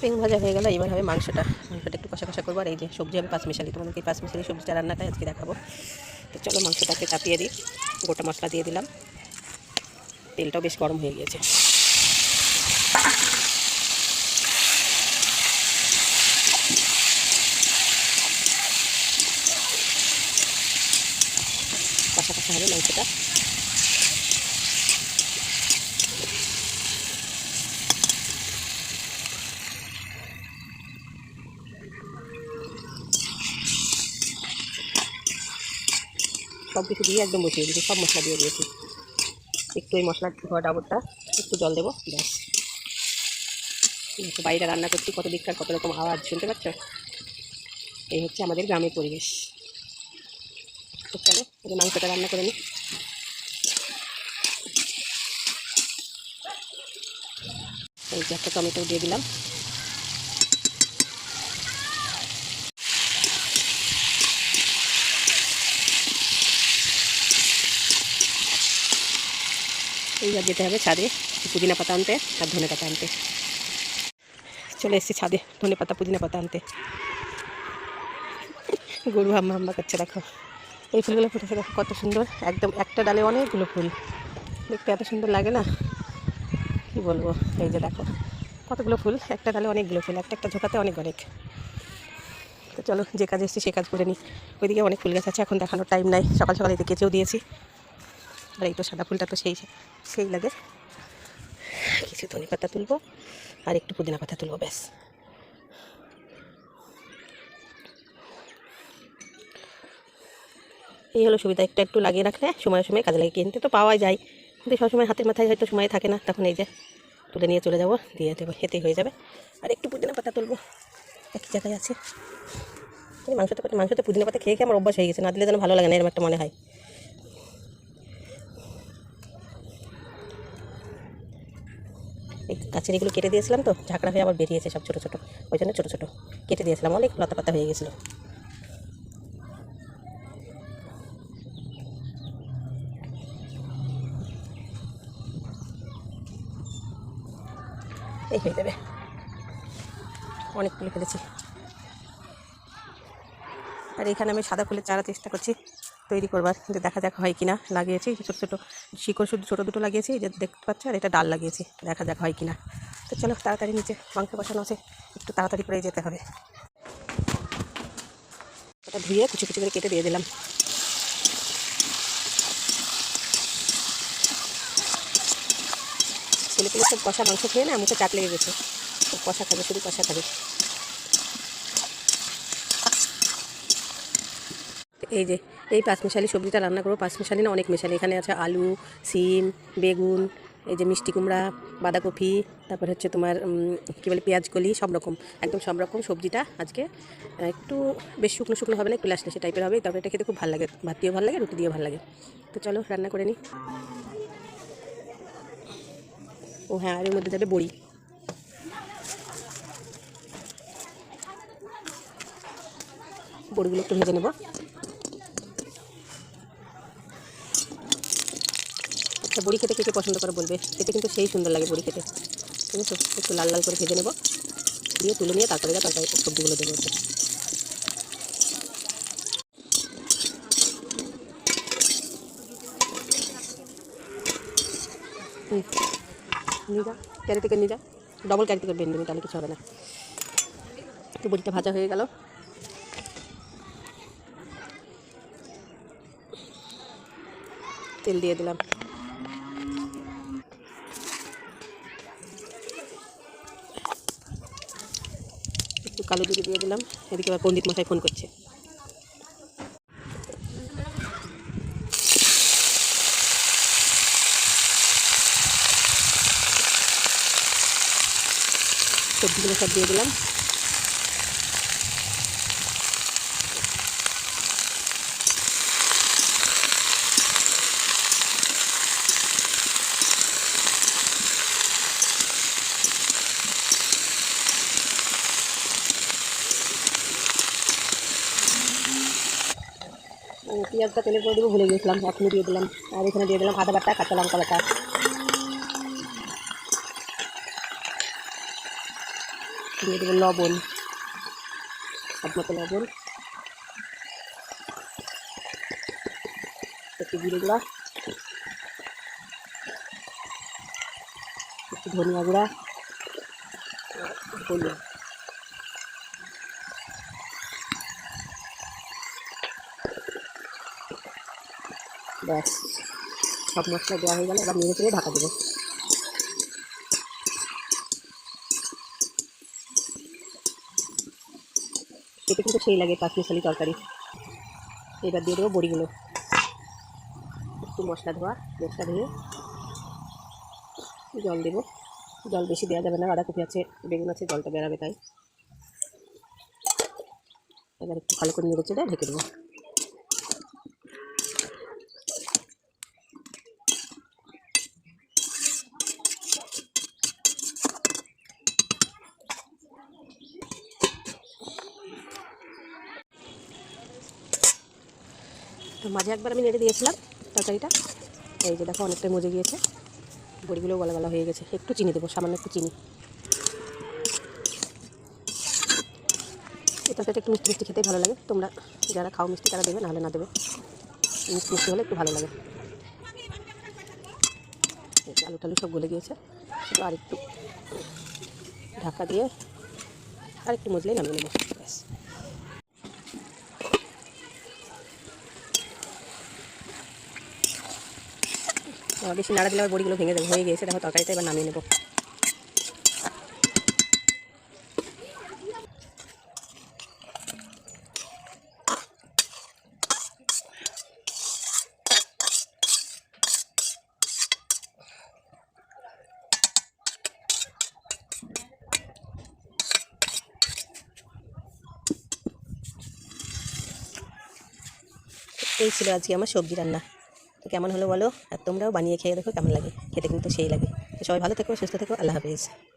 বেগুন ভাজা হয়ে গেল, এবার হবে মাংসটা। মাংসটা একটু কষা কষা করব, আর এই যে সবজি হবে পাঁচ মিশালি, তোমাদেরকে পাঁচ মিশালি সবজিটা রান্নাটা আজকে দেখাবো। তো চলো মাংসটাকে চাপিয়ে দিই, গোটা মশলা দিয়ে দিলাম। তেলটাও বেশ গরম হয়ে গিয়েছে। কষা কষা হবে মাংসটা। সব কিছু দিয়ে একদম বসিয়ে দিয়েছি, সব মশলা দিয়ে দিয়েছি। একটু ওই মশলা ধোয়া ডাবরটা, একটু জল দেবো, ব্যাস। বাইরে রান্না করছি, কত দিককার কত রকম আওয়াজ শুনতে পাচ্ছ? এই হচ্ছে আমাদের গ্রামের পরিবেশ। চলো এই মাংসটা রান্না করে নিই। এই যে একটা টমেটো দিয়ে দিলাম। এইবার যেতে হবে ছাদে, পুদিনা পাতা আনতে আর ধনে পাতা আনতে। চলে এসেছি ছাদে, ধনে পাতা, পুদিনা পাতা আনতে। গরু হাম্মা হাম্মা করছে, দেখো। এই ফুলগুলো ফুটেছে, দেখো কত সুন্দর। একদম একটা ডালে অনেকগুলো ফুল। দেখতে এত সুন্দর লাগে না? কী বলব? এই যে দেখো, কতগুলো ফুল। একটা ডালে অনেকগুলো ফুল, একটা একটা ঝোঁকাতে অনেক অনেক। তো চলো, যে কাজ এসেছি সে কাজ করে নিই। ওইদিকে অনেক ফুল গাছ আছে, এখন দেখানোর টাইম নাই। সকাল সকাল কেচেও দিয়েছি। আর এই তো সাদা ফুলটা তো সেই সেই লাগে। কিছু ধনে পাতা তুলবো আর একটু পুদিনা পাতা তুলবো, ব্যাস। এই হলো সুবিধা, একটু একটু লাগিয়ে রাখলে সময় সময় কাজে লাগে কিনতে তো পাওয়া যায়। কিন্তু সবসময় হাতের মাথায় হয়তো সময় থাকে না, তখন এই যে তুলে নিয়ে চলে যাব, দিয়ে দেবো এতেই হয়ে যাবে। আর একটু পুদিনা পাতা তুলবো, একই জায়গায় আছে। মাংসতে মাংসতে পুদিনা পাতা খেয়ে খেয়ে আমার অভ্যাস হয়ে গেছে, না দিলে যেন ভালো লাগে না, এরকম একটা মনে হয়। এই গাছের এগুলো কেটে দিয়েছিলাম তো, ঝাঁকড়া হয়ে আবার বেরিয়েছে সব ছোটো ছোটো। ওই জন্য ছোটো ছোটো। কেটে দিয়েছিলাম, অনেক লতা পাতা হয়ে গেছিল। এই হয়ে যাবে। অনেক ফুলে ফেলেছি। আর এখানে আমি সাদা ফুলের চারা চেষ্টা করছি। তৈরি করবার। কিন্তু দেখা দেখা হয় কি না লাগিয়েছি ছোটো ছোটো শিকড় শুধু ছোটো দুটো লাগিয়েছি যে দেখতে পাচ্ছ, আর এটা ডাল লাগিয়েছি। দেখা দেখা হয় কি না তো চলো তাড়াতাড়ি নিচে মাংস বসানো আছে, একটু তাড়াতাড়ি করে যেতে হবে। ওটা ধুয়ে কুচি কুচি করে কেটে দিয়ে দিলাম। ছেলে পেলে সব কষা মাংস খেয়ে না মুখে চাট লেগে গেছে। কষা খাবে, শুধু কষা খাবে। এই যে, এই পাঁচমিশালি সবজিটা রান্না করব। পাঁচমিশালি না, অনেক মিশালি। এখানে আছে আলু, সিম, বেগুন, এই যে মিষ্টি কুমড়া, বাঁধাকপি, তারপর হচ্ছে তোমার কী বলে পেঁয়াজ কলি সব রকম, একদম সব রকম সবজিটা আজকে একটু বেশ শুকনো শুকনো হবে না, একটু লাসলাসে টাইপের হবে তবে এটা খেতে খুব ভালো লাগে ভাত দিয়েও ভালো লাগে, রুটি দিয়েও ভালো লাগে। তো চলো, রান্না করে নিই ও হ্যাঁ আর এর মধ্যে যাবে বড়ি। বড়িগুলো একটু ভেজে নেব। আচ্ছা বড়ি খেতে কে পছন্দ করে বলবে? খেতে কিন্তু সেই সুন্দর লাগে বড়ি খেতে। ঠিক আছে? একটু লাল লাল করে ভেজে নেব। দিয়ে তুলে নিয়ে তারপরে যা তরকারি সবজিগুলো দেবো যা ক্যারি থেকে যা। ডবল ক্যারি থেকে বেঁধে তাহলে কিছু হবে না। তো বড়িটা ভাজা হয়ে গেল। তেল দিয়ে দিলাম। কালো দিকে দিয়ে দিলাম। এদিকে আবার পণ্ডিত মাথায় ফোন করছে। সবজিগুলো সব দিয়ে দিলাম ও, পেঁয়াজটা তেলে করে দেবো, ভুলে গিয়েছিলাম, এখনই দিয়ে দিলাম। আর এখানে দিয়ে দিলাম আদা বাটা, কাঁচা লঙ্কা বাটা। দিয়ে দেবো লবণ মতো লবণ। একটু জিরে গুঁড়া। একটু ধনিয়া গুঁড়া। হলুদ। ব্যাস, সব মশলা দেওয়া হয়ে গেলে, এবার নেড়ে চেড়ে ঢাকা দেবো। খেতে কিন্তু সেই লাগে পাঁচ মিশালি তরকারি। এবার দিয়ে দেবো বড়িগুলো। একটু মশলা ধোয়া, মশলা ধুয়ে জল দেবো। জল বেশি দেওয়া যাবে না বাঁধাকপি আছে, বেগুন আছে, জলটা বেরাবে তাই। এবার একটু ভালো করে নেড়ে চেড়ে ঢেকে দেবো। তো মাঝে একবার আমি নেড়ে দিয়েছিলাম তরকারিটা। এই যে দেখো অনেকটাই মজে গিয়েছে। বড়িগুলো গলা গলা হয়ে গেছে। একটু চিনি দেবো, সামান্য একটু চিনি। এই তরকারিটা একটু মিষ্টি মিষ্টি খেতেই ভালো লাগে। তোমরা যারা খাও মিষ্টি, তারা দেবে, নাহলে না দেবে। মিষ্টি মিষ্টি হলে একটু ভালো লাগে। আলু টালু সব গলে গিয়েছে। শুধু আর একটু ঢাকা দিয়ে আর একটু মজলেই নামিয়ে নেব। ব্যাস। বেশি নাড়া দিলে বড়িগুলো ভেঙে দেবে হয়ে গিয়েছে, দেখো তরকারিটা এবার নামিয়ে নেব। এই ছিল আজকে আমার সবজি রান্না। কেমন হলো বলো? আর তোমরাও বানিয়ে খেয়ে দেখো কেমন লাগে। খেতে কিন্তু সেই লাগে। সবাই ভালো থেকো, সুস্থ থেকো, আল্লাহ হাফিজ।